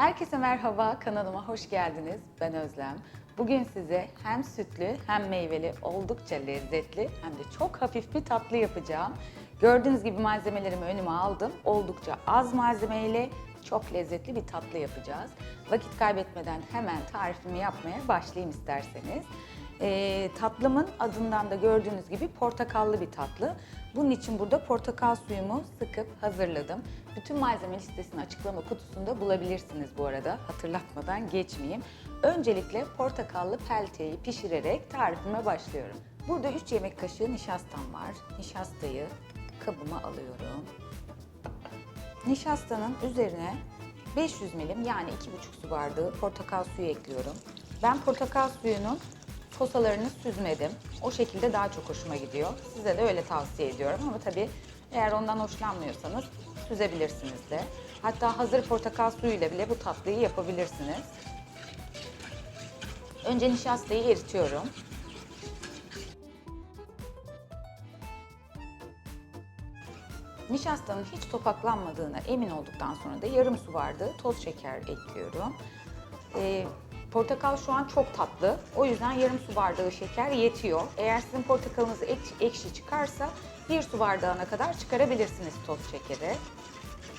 Herkese merhaba, kanalıma hoş geldiniz. Ben Özlem. Bugün size hem sütlü hem meyveli oldukça lezzetli hem de çok hafif bir tatlı yapacağım. Gördüğünüz gibi malzemelerimi önüme aldım. Oldukça az malzemeyle çok lezzetli bir tatlı yapacağız. Vakit kaybetmeden hemen tarifimi yapmaya başlayayım isterseniz. Ee, tatlımın adından da gördüğünüz gibi portakallı bir tatlı. Bunun için burada portakal suyumu sıkıp hazırladım. Bütün malzeme listesini açıklama kutusunda bulabilirsiniz bu arada. Hatırlatmadan geçmeyeyim. Öncelikle portakallı pelteyi pişirerek tarifime başlıyorum. Burada 3 yemek kaşığı nişastam var. Nişastayı kabıma alıyorum. Nişastanın üzerine 500 milim yani 2,5 su bardağı portakal suyu ekliyorum. Ben portakal suyunun posalarını süzmedim. O şekilde daha çok hoşuma gidiyor. Size de öyle tavsiye ediyorum ama tabii eğer ondan hoşlanmıyorsanız süzebilirsiniz de. Hatta hazır portakal suyuyla bile bu tatlıyı yapabilirsiniz. Önce nişastayı eritiyorum. Nişastanın hiç topaklanmadığına emin olduktan sonra da yarım su bardağı toz şeker ekliyorum. Ee, portakal şu an çok tatlı. O yüzden yarım su bardağı şeker yetiyor. Eğer sizin portakalınız ek- ekşi çıkarsa bir su bardağına kadar çıkarabilirsiniz toz şekeri.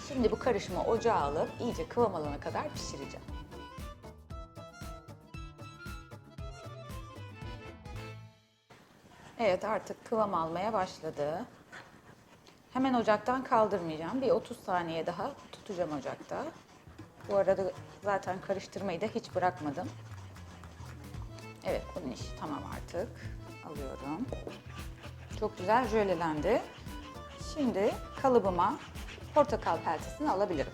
Şimdi bu karışımı ocağa alıp iyice kıvam alana kadar pişireceğim. Evet artık kıvam almaya başladı. Hemen ocaktan kaldırmayacağım. Bir 30 saniye daha tutacağım ocakta. Bu arada zaten karıştırmayı da hiç bırakmadım. Evet bunun işi tamam artık. Alıyorum. Çok güzel jölelendi. Şimdi kalıbıma portakal peltesini alabilirim.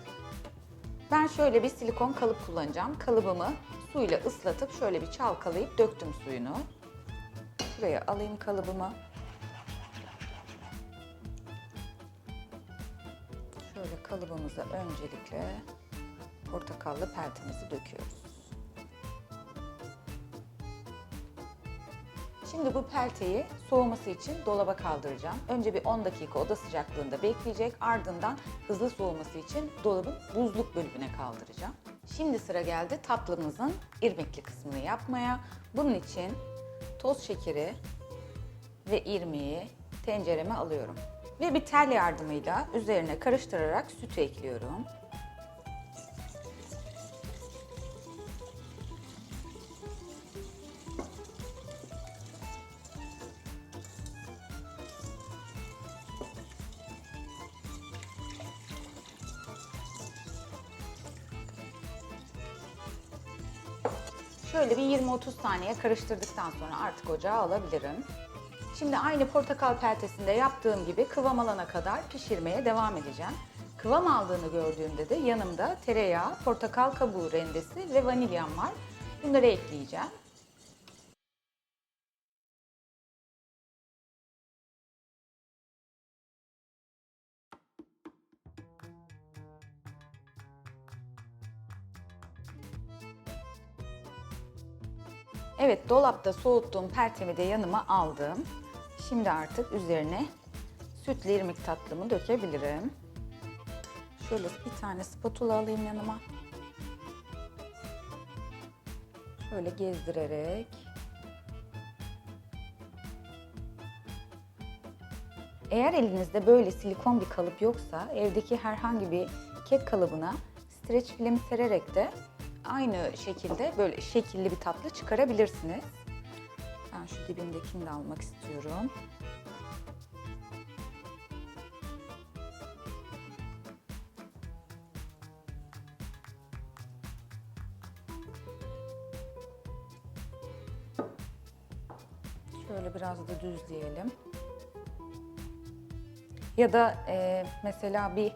Ben şöyle bir silikon kalıp kullanacağım. Kalıbımı suyla ıslatıp şöyle bir çalkalayıp döktüm suyunu. Buraya alayım kalıbımı. Şöyle kalıbımıza öncelikle portakallı peltemizi döküyoruz. Şimdi bu pelteyi soğuması için dolaba kaldıracağım. Önce bir 10 dakika oda sıcaklığında bekleyecek. Ardından hızlı soğuması için dolabın buzluk bölümüne kaldıracağım. Şimdi sıra geldi tatlımızın irmikli kısmını yapmaya. Bunun için toz şekeri ve irmiği tencereme alıyorum. Ve bir tel yardımıyla üzerine karıştırarak sütü ekliyorum. Şöyle bir 20-30 saniye karıştırdıktan sonra artık ocağa alabilirim. Şimdi aynı portakal peltesinde yaptığım gibi kıvam alana kadar pişirmeye devam edeceğim. Kıvam aldığını gördüğümde de yanımda tereyağı, portakal kabuğu rendesi ve vanilyam var. Bunları ekleyeceğim. Evet, dolapta soğuttuğum peltemi de yanıma aldım. Şimdi artık üzerine sütlü irmik tatlımı dökebilirim. Şöyle bir tane spatula alayım yanıma. Şöyle gezdirerek. Eğer elinizde böyle silikon bir kalıp yoksa evdeki herhangi bir kek kalıbına streç film sererek de aynı şekilde böyle şekilli bir tatlı çıkarabilirsiniz. Ben şu dibindekini de almak istiyorum. Şöyle biraz da düzleyelim. Ya da e, mesela bir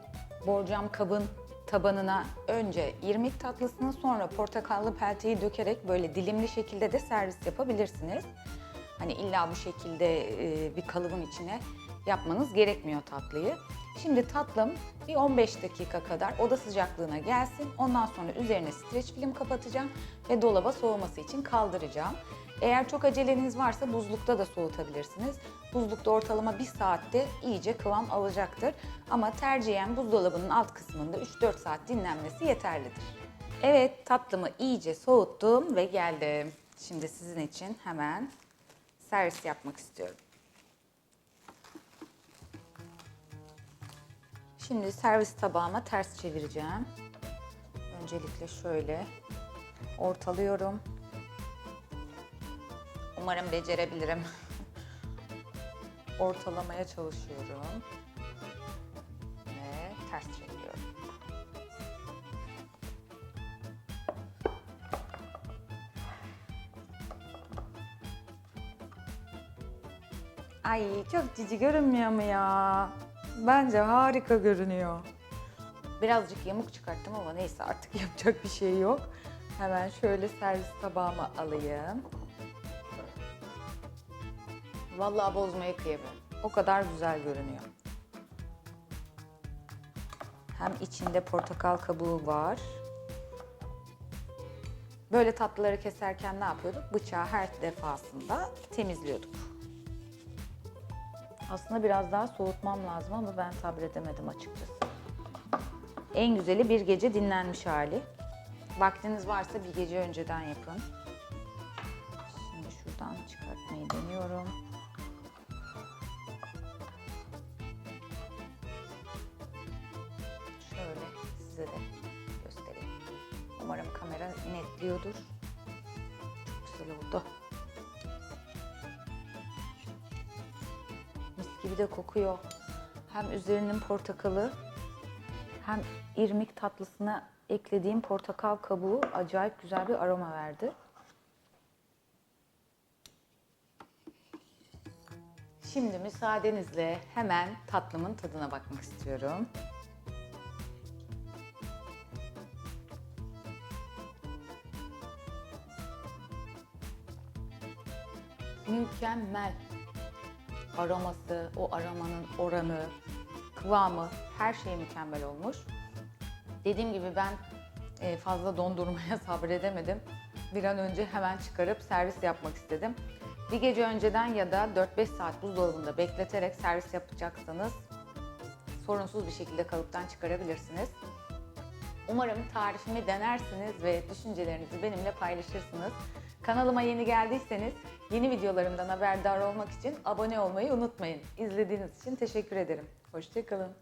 borcam kabın tabanına önce irmik tatlısını sonra portakallı pelteyi dökerek böyle dilimli şekilde de servis yapabilirsiniz. Hani illa bu şekilde e, bir kalıbın içine yapmanız gerekmiyor tatlıyı. Şimdi tatlım bir 15 dakika kadar oda sıcaklığına gelsin. Ondan sonra üzerine streç film kapatacağım ve dolaba soğuması için kaldıracağım. Eğer çok aceleniz varsa buzlukta da soğutabilirsiniz. Buzlukta ortalama 1 saatte iyice kıvam alacaktır. Ama tercihen buzdolabının alt kısmında 3-4 saat dinlenmesi yeterlidir. Evet tatlımı iyice soğuttum ve geldim. Şimdi sizin için hemen servis yapmak istiyorum. Şimdi servis tabağıma ters çevireceğim. Öncelikle şöyle ortalıyorum. Umarım becerebilirim. Ortalamaya çalışıyorum. Ve ters çeviriyorum. Ay çok cici görünmüyor mu ya? Bence harika görünüyor. Birazcık yamuk çıkarttım ama neyse artık yapacak bir şey yok. Hemen şöyle servis tabağıma alayım. Vallahi bozmaya kıyamıyorum. O kadar güzel görünüyor. Hem içinde portakal kabuğu var. Böyle tatlıları keserken ne yapıyorduk? Bıçağı her defasında temizliyorduk. Aslında biraz daha soğutmam lazım ama ben sabredemedim açıkçası. En güzeli bir gece dinlenmiş hali. Vaktiniz varsa bir gece önceden yapın. Şimdi şuradan çıkartmayı deniyorum. Umarım kamera netliyordur. Çok güzel oldu. Mis gibi de kokuyor. Hem üzerinin portakalı hem irmik tatlısına eklediğim portakal kabuğu acayip güzel bir aroma verdi. Şimdi müsaadenizle hemen tatlımın tadına bakmak istiyorum. Mükemmel. Aroması, o aromanın oranı, kıvamı her şey mükemmel olmuş. Dediğim gibi ben e, fazla dondurmaya sabredemedim. Bir an önce hemen çıkarıp servis yapmak istedim. Bir gece önceden ya da 4-5 saat buzdolabında bekleterek servis yapacaksanız sorunsuz bir şekilde kalıptan çıkarabilirsiniz. Umarım tarifimi denersiniz ve düşüncelerinizi benimle paylaşırsınız. Kanalıma yeni geldiyseniz yeni videolarımdan haberdar olmak için abone olmayı unutmayın. İzlediğiniz için teşekkür ederim. Hoşçakalın.